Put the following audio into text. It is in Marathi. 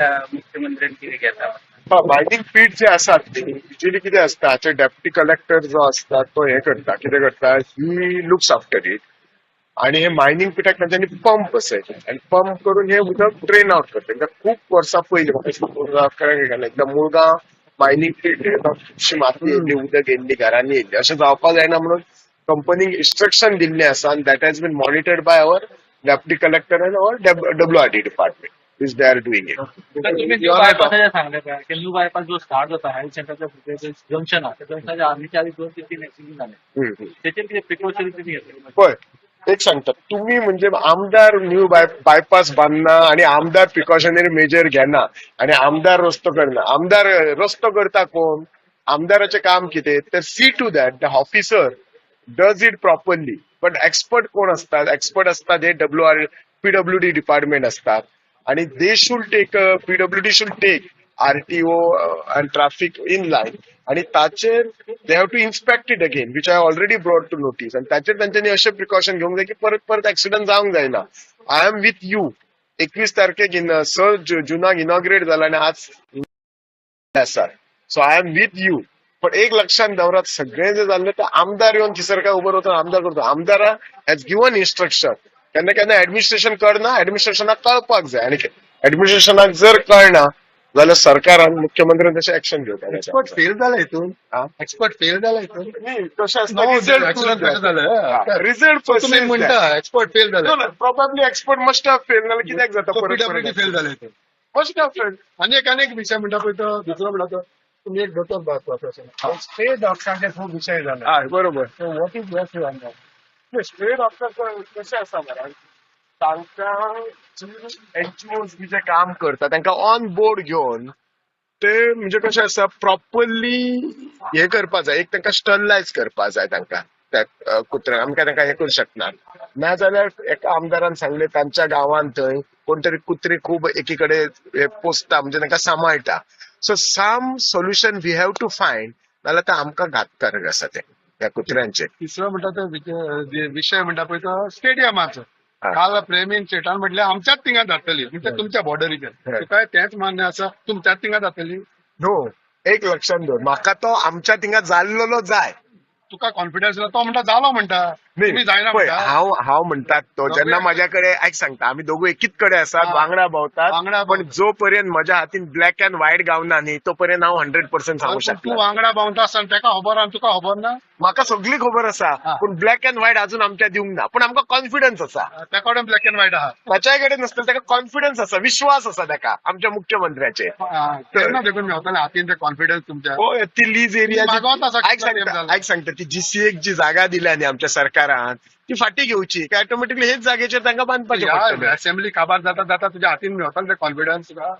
कितें घेता मायनिंग पीठ जे आसात ती युजली कितें असता हाचे डेप्टी कलेक्टर जो असता तो हे करता कितें करता ही लुक्स आफ्टर इट आणि हे मायनिंग पिठाक तांच्यांनी पंप बसयले आणि पंप करून हे उदक ट्रेन आउट करता खूप वर्सां पयलीं म्हाका गेला एकदा मुळगांव मायनिंग पीठ खुबशी माती येयल्ली उदक येयल्ली घरांनी येयल्ली अशें जावपा जायना म्हणून कंपनीक इन्स्ट्रक्शन दिल्लें आसा आनी that has been monitored by our deputy collector and our W R D department is they are doing it तर तुम्ही न्यू बायपास जो स्टार्ट जाता हेल्थ सेंटरच्या जंक्शन आहे त्या जंक्शनच्या आर्मीच्या आधी दोन ते तीन ऍक्सिडेंट झाले. त्याचे किती प्रिकॉशन किती घेतले पळय एक सांगता तुम्ही म्हणजे आमदार न्यू बाय बायपास बांदना आणि आमदार प्रिकॉशनरी मेजर घेना आणि आमदार रस्तो करना आमदार रस्तो करता कोण? आमदाराचे काम कितें? तर see to that the officer does it properly but expert कोण असतात? एक्सपर्ट असतात हे W R PW D department असतात. आणि they should take PWD should take RTO and traffic in line आणि ताचेर they have to inspect it again which I already brought to notice आणि ताचेर तांच्यांनी अशें प्रिकॉशन घेवंक जाय की परत परत ऍक्सिडंट जावंक जायना आय एम विथ यू एकवीस तारखेक स जुनाक इनॉग्रेट जाला आणि आज आसा so I am with you पण एक लक्षात दवरात सगळें जे जाल्लें ते आमदार येवन थंयसर काय उबो रावता आमदार करतो. आमदारा हॅज गिवन इन्स्ट्रक्शन केन्ना केन्ना ऍडमिनिस्ट्रेशन करना ऍडमिनिस्ट्रेशनाक कळपाक जाय. आणि ऍडमिनिस्ट्रेशनाक जर कळना जाल्यार सरकारान मुख्यमंत्र्यान तशें एक्शन घेवपाक एक्सपर्ट फेल झाला इथून. हा? एक्सपर्ट फेल झाला इथून. नाही, तशें आसता रिझल्ट तुम्ही म्हणता एक्सपर्ट फेल झालं. Probably expert must have fail नाल्यार कित्याक जाता परत फेल झालं. इथून. मस्ट हॅव फेल अनेक अनेक विषय म्हणटा पळय तो दुसरो म्हणटा तो तुम्ही एक दोतोर बात स्टे डॉक्टरांचे खूप विषय झाले. हय बरोबर. What is best spray doctor कशें आसा मरे तांकां एनजीओ जे काम करता तांकां ऑन बोर्ड घेवन ते म्हणजे कशें आसा प्रॉपरली हे करपा जाय एक तांकां स्टरलायज करपा जाय तांकां त्या कुत्र्यांक आमकां तांकां हे करूंक शकना नाजाल्यार एका आमदारान सांगले तांच्या गांवांत थंय कोण तरी कुत्री खूब एकी कडेन हे पोसता म्हणजे तांकां सांबाळटा so some solution we have to find नाजाल्यार ते आमकां घातकारक आसा ते त्या कुत्र्यांचे. तिसरो म्हणटा तो विषय म्हणटा पळय तो स्टेडियमाचो. हा. काल प्रेमीन शेटान म्हटल्यार आमच्याच तिंगा जातली. म्हणजे तुमच्या बॉर्डरीचेर हय. तुका तेंच मान्य आसा तुमच्याच तिंगा जातली? नो एक लक्षात दवर म्हाका तो आमच्या थिंगा जाल्लो जाय. तुका कॉन्फिडन्स ना तो म्हणटा जालो म्हणटा तुम्ही जायना पळय, म्हणटा हांव हांव म्हणटात तो. जेन्ना माझ्याकडे आयक सांगता आमी दोघू एकीच कडेन आसात हा. वांगडा भोंवतात पण जो पर्यंत म्हज्या हातीन ब्लॅक अँड व्हाईट गावना न्ही तो पर्यंत हांव हंड्रेड पर्सेंट सांगू पण तू शकता वांगडा भावता आसतना तेका खबर आनी तुका खबर ना? म्हाका सगळी खबर आसा हा. पूण ब्लॅक अँड व्हाईट अजून आमच्या दिवंक ना पण आमकां कॉन्फिडन्स आसा त्या कडेन ब्लॅक अँड व्हाईट आहा ताच्या कडेन नासतना ताका कॉन्फिडन्स आसा विश्वास आसा ताका आमच्या मुख्यमंत्र्याचे. तेन्ना देखून मेवताले हातीन ते कॉन्फिडन्स तुमच्या. होय ती लीज एरिया मागवता सगळं आयक सांगता झालं. आयक सांगता ती जीसीएक जी जागा दिल्या न्ही आमच्या सरकारान ती फाटी घेवची काय ऑटोमॅटिकली हेच जागेचेर तांकां बांदपाचें पडटलें असेंब्ली काबार जाता जाता तुझ्या हातीन ते कॉन्फिडन्स तुका